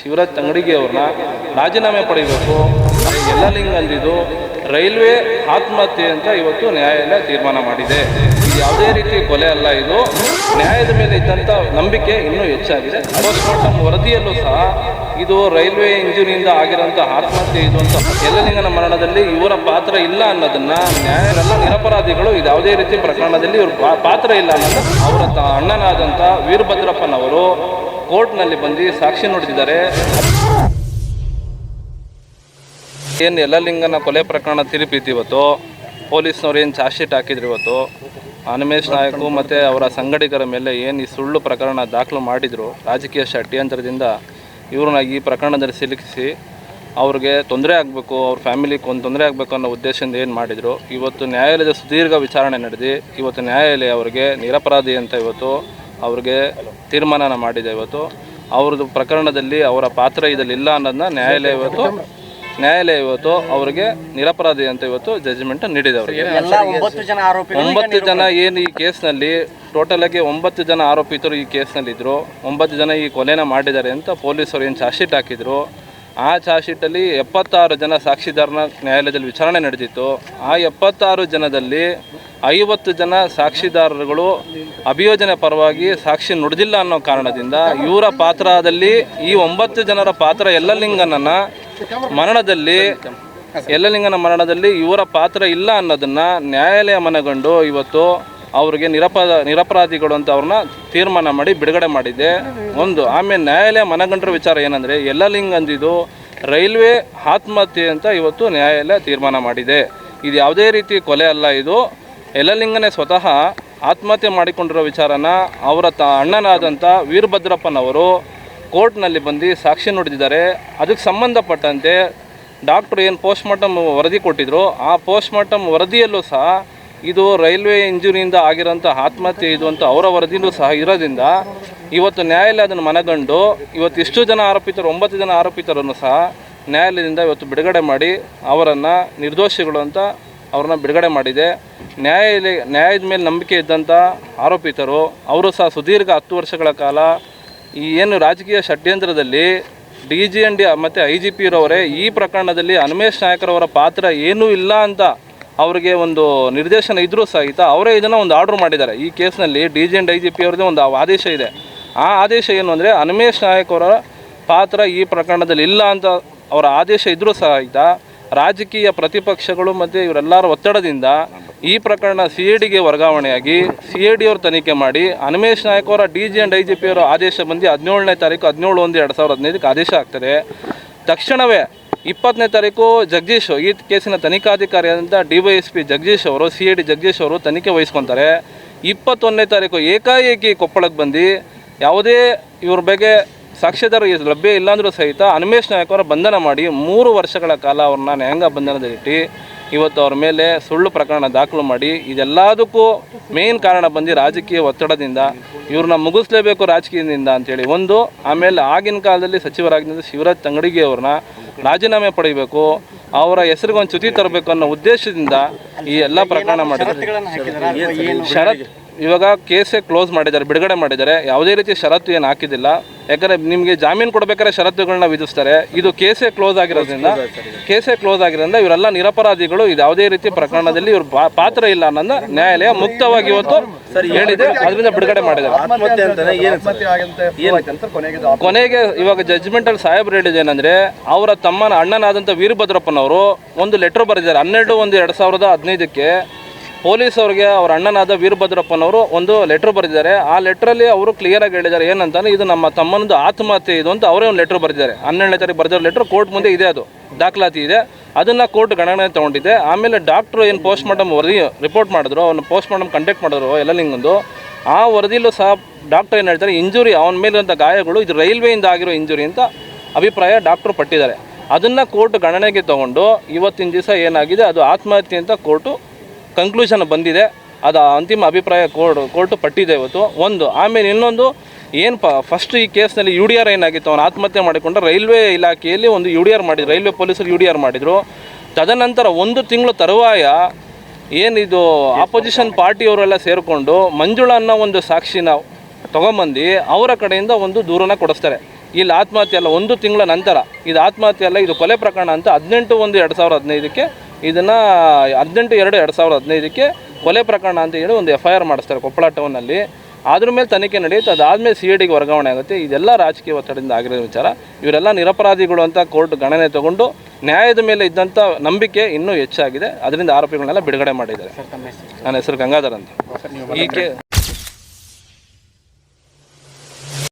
ಶಿವರಾಜ್ ತಂಗಡಿಗೆ ಅವ್ರನ್ನ ರಾಜೀನಾಮೆ ಪಡಿಬೇಕು. ಎಲ್ಲ ಲಿಂಗ್ ಅಂದಿದ್ದು ರೈಲ್ವೆ ಆತ್ಮಹತ್ಯೆ ಅಂತ ಇವತ್ತು ನ್ಯಾಯಾಲಯ ತೀರ್ಮಾನ ಮಾಡಿದೆ. ಯಾವುದೇ ರೀತಿ ಕೊಲೆ ಅಲ್ಲ ಇದು. ನ್ಯಾಯದ ಮೇಲೆ ಇದ್ದಂಥ ನಂಬಿಕೆ ಇನ್ನೂ ಹೆಚ್ಚಾಗಿದೆ. ಪೋಸ್ಟ್ಮಾರ್ಟಮ್ ವರದಿಯಲ್ಲೂ ಸಹ ಇದು ರೈಲ್ವೆ ಇಂಜಿನಿಂದ ಆಗಿರೋಂಥ ಆತ್ಮಹತ್ಯೆ ಇದು ಅಂತ. ಎಲ್ಲಲಿಂಗನ ಮರಣದಲ್ಲಿ ಇವರ ಪಾತ್ರ ಇಲ್ಲ ಅನ್ನೋದನ್ನ ನ್ಯಾಯಾಲಯ ನಿರಪರಾಧಿಗಳು ಇದು ಯಾವುದೇ ರೀತಿ ಪ್ರಕರಣದಲ್ಲಿ ಇವ್ರ ಪಾತ್ರ ಇಲ್ಲ ಅನ್ನೋದು ಅವರ ಅಣ್ಣನಾದಂಥ ವೀರಭದ್ರಪ್ಪನವರು ಕೋರ್ಟ್ನಲ್ಲಿ ಬಂದು ಸಾಕ್ಷಿ ನುಡಿದಿದ್ದಾರೆ. ಏನು ಎಲ್ಲಲಿಂಗನ ಕೊಲೆ ಪ್ರಕರಣ ತಿರುಪಿತ್ತು ಇವತ್ತು? ಪೊಲೀಸ್ನವ್ರು ಏನು ಚಾರ್ಜ್ ಶೀಟ್ ಹಾಕಿದ್ರು ಇವತ್ತು? ಅನಿಮೇಶ್ ನಾಯಕು ಮತ್ತು ಅವರ ಸಂಗಡಿಗರ ಮೇಲೆ ಏನು ಈ ಸುಳ್ಳು ಪ್ರಕರಣ ದಾಖಲು ಮಾಡಿದರು? ರಾಜಕೀಯ ಷಡ್ಯಂತ್ರದಿಂದ ಇವ್ರನ್ನ ಈ ಪ್ರಕರಣದಲ್ಲಿ ಸಿಲುಕಿಸಿ ಅವ್ರಿಗೆ ತೊಂದರೆ ಆಗಬೇಕು, ಅವ್ರ ಫ್ಯಾಮಿಲಿಗೆ ಒಂದು ತೊಂದರೆ ಆಗಬೇಕು ಅನ್ನೋ ಉದ್ದೇಶದಿಂದ ಏನು ಮಾಡಿದರು? ಇವತ್ತು ನ್ಯಾಯಾಲಯದ ಸುದೀರ್ಘ ವಿಚಾರಣೆ ನಡೆದು, ಇವತ್ತು ನ್ಯಾಯಾಲಯ ಅವರಿಗೆ ನಿರಪರಾಧಿ ಅಂತ ಇವತ್ತು ಅವ್ರಿಗೆ ತೀರ್ಮಾನ ಮಾಡಿದೆ ಇವತ್ತು. ಅವ್ರದ್ದು ಪ್ರಕರಣದಲ್ಲಿ ಅವರ ಪಾತ್ರ ಇದರಲ್ಲಿ ಇಲ್ಲ ಅನ್ನೋದನ್ನ ನ್ಯಾಯಾಲಯ ಇವತ್ತು ನ್ಯಾಯಾಲಯ ಇವತ್ತು ಅವರಿಗೆ ನಿರಪರಾಧಿ ಅಂತ ಇವತ್ತು ಜಜ್ಮೆಂಟ್ ನೀಡಿದೆ ಅವರಿಗೆ. ಎಲ್ಲ ಒಂಬತ್ತು ಜನ ಆರೋಪಿಗಳು ಒಂಬತ್ತು ಜನ ಏನು ಈ ಕೇಸ್ನಲ್ಲಿ ಟೋಟಲ್ ಆಗಿ ಒಂಬತ್ತು ಜನ ಆರೋಪಿತರು ಈ ಕೇಸ್ನಲ್ಲಿ ಇದ್ರು. ಒಂಬತ್ತು ಜನ ಈ ಕೊಲೆನ ಮಾಡಿದ್ದಾರೆ ಅಂತ ಪೊಲೀಸರು ಏನು ಚಾರ್ಜ್ ಶೀಟ್ ಹಾಕಿದ್ರು. ಆ ಚಾರ್ಜ್ ಶೀಟಲ್ಲಿ ಎಪ್ಪತ್ತಾರು ಜನ ಸಾಕ್ಷಿದಾರನ ನ್ಯಾಯಾಲಯದಲ್ಲಿ ವಿಚಾರಣೆ ನಡೆದಿತ್ತು. ಆ ಎಪ್ಪತ್ತಾರು ಜನದಲ್ಲಿ ಐವತ್ತು ಜನ ಸಾಕ್ಷಿದಾರರುಗಳು ಅಭಿಯೋಜನೆ ಪರವಾಗಿ ಸಾಕ್ಷಿ ನುಡಿದಿಲ್ಲ ಅನ್ನೋ ಕಾರಣದಿಂದ ಇವರ ಪಾತ್ರದಲ್ಲಿ ಈ ಒಂಬತ್ತು ಜನರ ಪಾತ್ರ ಎಲ್ಲಲಿಂಗನನ್ನ ಮರಣದಲ್ಲಿ ಎಲ್ಲಲಿಂಗನ ಮರಣದಲ್ಲಿ ಇವರ ಪಾತ್ರ ಇಲ್ಲ ಅನ್ನೋದನ್ನ ನ್ಯಾಯಾಲಯ ಮನಗಂಡು ಇವತ್ತು ಅವ್ರಿಗೆ ನಿರಪರ ನಿರಪರಾಧಿಗಳು ಅಂತ ಅವ್ರನ್ನ ತೀರ್ಮಾನ ಮಾಡಿ ಬಿಡುಗಡೆ ಮಾಡಿದೆ. ಒಂದು ಆಮೇಲೆ ನ್ಯಾಯಾಲಯ ಮನಗಂಡ್ರ ವಿಚಾರ ಏನಂದರೆ ಎಲ್ಲಲಿಂಗ ಅಂದಿದ್ದು ರೈಲ್ವೆ ಆತ್ಮಹತ್ಯೆ ಅಂತ ಇವತ್ತು ನ್ಯಾಯಾಲಯ ತೀರ್ಮಾನ ಮಾಡಿದೆ. ಇದು ಯಾವುದೇ ರೀತಿ ಕೊಲೆ ಅಲ್ಲ ಇದು. ಎಲ್ಲಲಿಂಗನೇ ಸ್ವತಃ ಆತ್ಮಹತ್ಯೆ ಮಾಡಿಕೊಂಡಿರೋ ವಿಚಾರನ ಅವರ ತ ಅಣ್ಣನಾದಂಥ ವೀರಭದ್ರಪ್ಪನವರು ಕೋರ್ಟ್ನಲ್ಲಿ ಬಂದು ಸಾಕ್ಷಿ ನುಡಿದಿದ್ದಾರೆ. ಅದಕ್ಕೆ ಸಂಬಂಧಪಟ್ಟಂತೆ ಡಾಕ್ಟ್ರು ಏನು ಪೋಸ್ಟ್ಮಾರ್ಟಮ್ ವರದಿ ಕೊಟ್ಟಿದ್ರು. ಆ ಪೋಸ್ಟ್ಮಾರ್ಟಮ್ ವರದಿಯಲ್ಲೂ ಸಹ ಇದು ರೈಲ್ವೆ ಇಂಜುರಿಯಿಂದ ಆಗಿರೋಂಥ ಆತ್ಮಹತ್ಯೆ ಇದು ಅಂತ ಅವರ ವರದಿಯಲ್ಲೂ ಸಹ ಇರೋದ್ರಿಂದ ಇವತ್ತು ನ್ಯಾಯಾಲಯ ಅದನ್ನು ಮನಗಂಡು ಇವತ್ತು ಇಷ್ಟು ಜನ ಆರೋಪಿತರು, ಒಂಬತ್ತು ಜನ ಆರೋಪಿತರನ್ನು ಸಹ ನ್ಯಾಯಾಲಯದಿಂದ ಇವತ್ತು ಬಿಡುಗಡೆ ಮಾಡಿ ಅವರನ್ನು ನಿರ್ದೋಷಿಗಳು ಅಂತ ಅವ್ರನ್ನ ಬಿಡುಗಡೆ ಮಾಡಿದೆ. ನ್ಯಾಯಾಲಯ, ನ್ಯಾಯದ ಮೇಲೆ ನಂಬಿಕೆ ಇದ್ದಂಥ ಆರೋಪಿತರು, ಅವರು ಸಹ ಸುದೀರ್ಘ ಹತ್ತು ವರ್ಷಗಳ ಕಾಲ ಈ ಏನು ರಾಜಕೀಯ ಷಡ್ಯಂತ್ರದಲ್ಲಿ ಡಿ ಜಿ ಎನ್ ಡಿ ಮತ್ತು ಐ ಜಿ ಪಿ ಈ ಪ್ರಕರಣದಲ್ಲಿ ಅನ್ಮೇಶ್ ನಾಯಕರವರ ಪಾತ್ರ ಏನೂ ಇಲ್ಲ ಅಂತ ಅವರಿಗೆ ಒಂದು ನಿರ್ದೇಶನ ಇದ್ದರೂ ಸಹಿತ ಅವರೇ ಇದನ್ನು ಒಂದು ಆರ್ಡ್ರ್ ಮಾಡಿದ್ದಾರೆ. ಈ ಕೇಸ್ನಲ್ಲಿ D G and I G P ಅವ್ರದ್ದು ಒಂದು ಆದೇಶ ಇದೆ. ಆ ಆದೇಶ ಏನು ಅಂದರೆ ಅನ್ಮೇಶ್ ನಾಯಕ್ ಅವರ ಪಾತ್ರ ಈ ಪ್ರಕರಣದಲ್ಲಿ ಇಲ್ಲ ಅಂತ ಅವರ ಆದೇಶ ಇದ್ದರೂ ಸಹಿತ ರಾಜಕೀಯ ಪ್ರತಿಪಕ್ಷಗಳು ಮತ್ತು ಇವರೆಲ್ಲರ ಒತ್ತಡದಿಂದ ಈ ಪ್ರಕರಣ ಸಿ ಎ ಡಿಗೆ ವರ್ಗಾವಣೆಯಾಗಿ ಸಿ ಎ ಡಿ ಅವರು ತನಿಖೆ ಮಾಡಿ ಅನಿಮೇಶ್ ನಾಯಕ್ ಅವರ D G and I G P ಅವರ ಆದೇಶ ಬಂದು ಹದಿನೇಳನೇ ತಾರೀಕು ಹದಿನೇಳು ಒಂದು ಎರಡು ಸಾವಿರದ ಹದಿನೈದಕ್ಕೆ ಆದೇಶ ಆಗ್ತದೆ. ತಕ್ಷಣವೇ ಇಪ್ಪತ್ತನೇ ತಾರೀಕು ಜಗದೀಶ್ ಈ ಕೇಸಿನ ತನಿಖಾಧಿಕಾರಿಯಾದಂಥ D Y S P Jagadish ಅವರು, ಸಿ ಎ ಡಿ ಜಗದೀಶ್ ಅವರು ತನಿಖೆ ವಹಿಸ್ಕೊತಾರೆ. ಇಪ್ಪತ್ತೊಂದನೇ ತಾರೀಕು ಏಕಾಏಕಿ ಕೊಪ್ಪಳಕ್ಕೆ ಬಂದು ಯಾವುದೇ ಇವ್ರ ಬಗ್ಗೆ ಸಾಕ್ಷ್ಯಾಧಾರ ಇಸ್- ಲಭ್ಯ ಇಲ್ಲಾಂದರೂ ಸಹಿತ ಅನಿಮೇಶ್ ನಾಯಕ್ ಅವರ ಬಂಧನ ಮಾಡಿ ಮೂರು ವರ್ಷಗಳ ಕಾಲ ಅವ್ರನ್ನ ನ್ಯಾಯಾಂಗ ಬಂಧನದಲ್ಲಿಟ್ಟು ಇವತ್ತು ಅವ್ರ ಮೇಲೆ ಸುಳ್ಳು ಪ್ರಕರಣ ದಾಖಲು ಮಾಡಿ ಇದೆಲ್ಲದಕ್ಕೂ ಮೇನ್ ಕಾರಣ ಬಂದು ರಾಜಕೀಯ ಒತ್ತಡದಿಂದ ಇವ್ರನ್ನ ಮುಗಿಸ್ಲೇಬೇಕು ರಾಜಕೀಯದಿಂದ ಅಂತೇಳಿ ಒಂದು ಆಮೇಲೆ ಆಗಿನ ಕಾಲದಲ್ಲಿ ಸಚಿವರಾಗಿದ್ದ ಶಿವರಾಜ್ ತಂಗಡಿಗೆ ಅವ್ರನ್ನ ರಾಜೀನಾಮೆ ಪಡಿಬೇಕು ಅವರ ಹೆಸರಿಗೆ ಒಂದು ಚ್ಯುತಿ ತರಬೇಕು ಅನ್ನೋ ಉದ್ದೇಶದಿಂದ ಈ ಎಲ್ಲ ಪ್ರಕರಣ ಮಾಡಿದ್ರು. ಷರತ್ತುಗಳನ್ನು ಇವಾಗ ಕೇಸೇ ಕ್ಲೋಸ್ ಮಾಡಿದ್ದಾರೆ ಬಿಡುಗಡೆ ಮಾಡಿದ್ದಾರೆ. ಯಾವುದೇ ರೀತಿ ಷರತ್ತು ಏನು ಹಾಕಿದ್ದಿಲ್ಲ. ಯಾಕಂದರೆ ನಿಮಗೆ ಜಾಮೀನು ಕೊಡಬೇಕಾದ್ರೆ ಷರತ್ತುಗಳನ್ನ ವಿಧಿಸ್ತಾರೆ. ಇದು ಕೇಸೇ ಕ್ಲೋಸ್ ಆಗಿರೋದ್ರಿಂದ ಕೇಸೇ ಕ್ಲೋಸ್ ಆಗಿರೋದ್ರಿಂದ ಇವರೆಲ್ಲ ನಿರಪರಾಧಿಗಳು ಇದು ಯಾವುದೇ ರೀತಿ ಪ್ರಕರಣದಲ್ಲಿ ಇವ್ರ ಪಾತ್ರ ಇಲ್ಲ ಅನ್ನೋದನ್ನ ನ್ಯಾಯಾಲಯ ಮುಕ್ತವಾಗಿ ಇವತ್ತು ಹೇಳಿದೆ. ಅದರಿಂದ ಬಿಡುಗಡೆ ಮಾಡಿದ್ದಾರೆ. ಕೊನೆಗೆ ಇವಾಗ ಜಡ್ಜ್ಮೆಂಟ್ ಅಲ್ಲಿ ಸಾಹೇಬ್ರು ಹೇಳಿದ ಏನಂದ್ರೆ ಅವರ ತಮ್ಮನ ಅಣ್ಣನಾದಂಥ ವೀರಭದ್ರಪ್ಪನವರು ಒಂದು ಲೆಟರ್ ಬರೆದಿದ್ದಾರೆ. ಹನ್ನೆರಡು ಒಂದು ಎರಡು ಸಾವಿರದ ಹದಿನೈದಕ್ಕೆ ಪೊಲೀಸ್ ಅವ್ರಿಗೆ ಅವ್ರ ಅಣ್ಣನಾದ ವೀರಭದ್ರಪ್ಪನವರು ಒಂದು ಲೆಟರ್ ಬರೆದಿದ್ದಾರೆ. ಆ ಲೆಟ್ರಲ್ಲಿ ಅವರು ಕ್ಲಿಯರ್ ಆಗಿ ಹೇಳಿದ್ದಾರೆ ಏನಂತಾನೆ ಇದು ನಮ್ಮ ತಮ್ಮನದು ಆತ್ಮಹತ್ಯೆ ಇದು ಅಂತ ಅವರೇ ಒಂದು ಲೆಟರ್ ಬರೆದಿದ್ದಾರೆ. ಹನ್ನೆರಡನೇ ತಾರೀಕು ಬರೆದಿರೋ ಲೆಟರ್ ಕೋರ್ಟ್ ಮುಂದೆ ಇದೆ ಅದು, ದಾಖಲಾತಿ ಇದೆ. ಅದನ್ನ ಕೋರ್ಟ್ ಗಣನೆ ತಗೊಂಡಿದೆ. ಆಮೇಲೆ ಡಾಕ್ಟ್ರು ಏನು ಪೋಸ್ಟ್ ಮಾರ್ಟಮ್ ವರದಿ ರಿಪೋರ್ಟ್ ಮಾಡಿದ್ರು, ಅವನು ಪೋಸ್ಟ್ ಮಾರ್ಟಮ್ ಕಂಡಕ್ಟ್ ಮಾಡಿದ್ರು, ಎಲ್ಲ ನಿಂಗೊಂದು ಆ ವರದಿಯಲ್ಲೂ ಸಹ ಡಾಕ್ಟರ್ ಏನು ಹೇಳ್ತಾರೆ ಇಂಜುರಿ ಅವನ ಮೇಲಿರುವಂಥ ಗಾಯಗಳು, ಇದು ರೈಲ್ವೆಯಿಂದ ಆಗಿರೋ ಇಂಜುರಿ ಅಂತ ಅಭಿಪ್ರಾಯ ಡಾಕ್ಟ್ರು ಪಟ್ಟಿದ್ದಾರೆ. ಅದನ್ನು ಕೋರ್ಟ್ ಗಣನೆಗೆ ತಗೊಂಡು ಇವತ್ತಿನ ದಿವಸ ಏನಾಗಿದೆ, ಅದು ಆತ್ಮಹತ್ಯೆ ಅಂತ ಕೋರ್ಟು ಕನ್ಕ್ಲೂಷನ್ ಬಂದಿದೆ. ಅದು ಅಂತಿಮ ಅಭಿಪ್ರಾಯ ಕೋರ್ಟ್, ಕೋರ್ಟು ಪಟ್ಟಿದೆ ಇವತ್ತು. ಒಂದು, ಆಮೇಲೆ ಇನ್ನೊಂದು ಏನು ಪ ಫಸ್ಟ್ ಈ ಕೇಸ್ನಲ್ಲಿ ಯು ಡಿ ಆರ್ ಏನಾಗಿತ್ತು? ಅವನು ಆತ್ಮಹತ್ಯೆ ಮಾಡಿಕೊಂಡು ರೈಲ್ವೆ ಇಲಾಖೆಯಲ್ಲಿ ಒಂದು ಯು ಡಿ ಆರ್ ಮಾಡಿದ್ರು. ರೈಲ್ವೆ ಪೊಲೀಸರು ಯು ಡಿ ಆರ್ ಮಾಡಿದರು. ತದನಂತರ ಒಂದು ತಿಂಗಳು ತರುವಾಯ ಏನಿದು ಆಪೋಸಿಷನ್ ಪಾರ್ಟಿಯವರೆಲ್ಲ ಸೇರಿಕೊಂಡು ಮಂಜುಳ ಅನ್ನೋ ಒಂದು ಸಾಕ್ಷಿನ ತೊಗೊಂಬಂದು ಅವರ ಕಡೆಯಿಂದ ಒಂದು ದೂರನ ಕೊಡಿಸ್ತಾರೆ. ಇಲ್ಲಿ ಆತ್ಮಹತ್ಯೆ ಅಲ್ಲ, ಒಂದು ತಿಂಗಳ ನಂತರ. ಇದು ಆತ್ಮಹತ್ಯೆ ಅಲ್ಲ, ಇದು ಕೊಲೆ ಪ್ರಕರಣ ಅಂತ ಹದಿನೆಂಟು ಒಂದು ಎರಡು ಸಾವಿರದ ಹದಿನೈದಕ್ಕೆ ಇದನ್ನು ಹದಿನೆಂಟು ಎರಡು ಎರಡು ಸಾವಿರದ ಹದಿನೈದಕ್ಕೆ ಕೊಲೆ ಪ್ರಕರಣ ಅಂತ ಹೇಳಿ ಒಂದು ಎಫ್ ಐ ಆರ್ ಮಾಡಿಸ್ತಾರೆ ಕೊಪ್ಪಳ ಟೌನಲ್ಲಿ ಅದ್ರ ಮೇಲೆ ತನಿಖೆ ನಡೆಯುತ್ತೆ ಅದಾದಮೇಲೆ ಸಿ ಐ ಡಿಗೆ ವರ್ಗಾವಣೆ ಆಗುತ್ತೆ. ಇದೆಲ್ಲ ರಾಜಕೀಯ ಒತ್ತಡದಿಂದ ಆಗಿರೋ ವಿಚಾರ. ಇವರೆಲ್ಲ ನಿರಪರಾಧಿಗಳು ಅಂತ ಕೋರ್ಟ್ ಗಣನೆ ತಗೊಂಡು ನ್ಯಾಯದ ಮೇಲೆ ಇದ್ದಂಥ ನಂಬಿಕೆ ಇನ್ನೂ ಹೆಚ್ಚಾಗಿದೆ. ಅದರಿಂದ ಆರೋಪಿಗಳನ್ನೆಲ್ಲ ಬಿಡುಗಡೆ ಮಾಡಿದ್ದಾರೆ. ನನ್ನ ಹೆಸರು ಗಂಗಾಧರ್ ಅಂತ. ಈ ಕೇ